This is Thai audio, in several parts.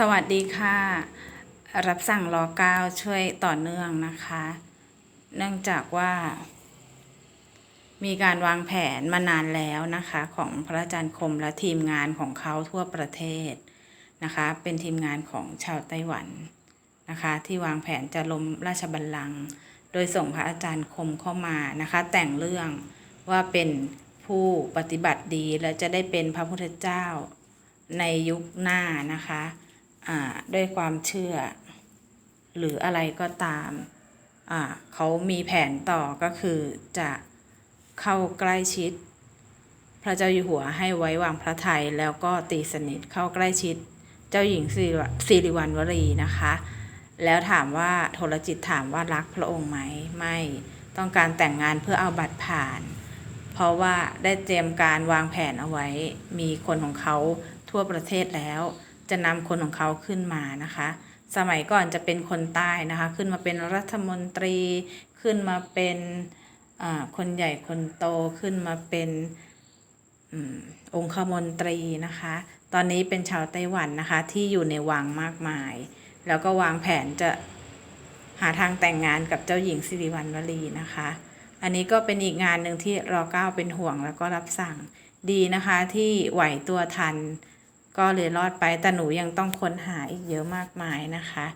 สวัสดีค่ะ รับสั่งรอเก้าช่วยต่อเนื่องนะคะ เนื่องจากว่า มีการวางแผนมานานแล้วนะคะ ของพระอาจารย์คมและทีมงานของเขาทั่วประเทศนะคะ เป็นทีมงานของชาวไต้หวันนะคะ ที่วางแผนจะล้มราชบัลลังก์โดยส่งพระอาจารย์คมเข้ามานะคะ แต่งเรื่องว่าเป็นผู้ปฏิบัติดีและจะได้เป็นพระพุทธเจ้าในยุคหน้านะคะ ด้วยความเชื่อ หรืออะไรก็ตาม เขามีแผนต่อก็คือจะเข้าใกล้ชิด พระเจ้าอยู่หัวให้ไว้วางพระทัยแล้วก็ตีสนิทเข้าใกล้ชิด เจ้าหญิงสิริวะสิริวัณวรีนะคะ แล้วถามว่าโทรจิตถามว่ารักพระองค์ไหมไม่ต้องการแต่งงานเพื่อเอาบัตรผ่าน เพราะว่าได้เตรียมการวางแผนเอาไว้ มีคนของเขาทั่วประเทศแล้ว จะนำคนของเขาขึ้นมานะคะ สมัยก่อนจะเป็นคนใต้นะคะ ขึ้นมาเป็นรัฐมนตรี ขึ้นมาเป็นคนใหญ่คนโตขึ้นมาเป็นอมองคมนตรีนะคะ ตอนนี้เป็นชาวไต้หวันนะคะที่อยู่ในวังมากมาย แล้วก็วางแผนจะหาทางแต่งงานกับเจ้าหญิงสิริวัณวลีนะคะ อันนี้ก็เป็นอีกงานหนึ่งที่รอเก้าเป็นห่วงแล้วก็รับสั่งดีนะคะที่ไหวตัวทัน ก็เลยรอดไปแต่หนูยังต้องค้นหาอีกเยอะมากมายนะคะ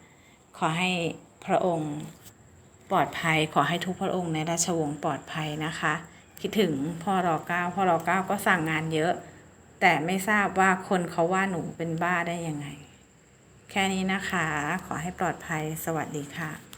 ขอให้พระองค์ปลอดภัย ขอให้ทุกพระองค์ในราชวงศ์ปลอดภัยนะคะ คิดถึงพ่อรอเก้าพ่อรอเก้าก็สั่งงานเยอะ แต่ไม่ทราบว่าคนเขาว่าหนูเป็นบ้าได้ยังไง แค่นี้นะคะ ขอให้ปลอดภัยสวัสดีค่ะ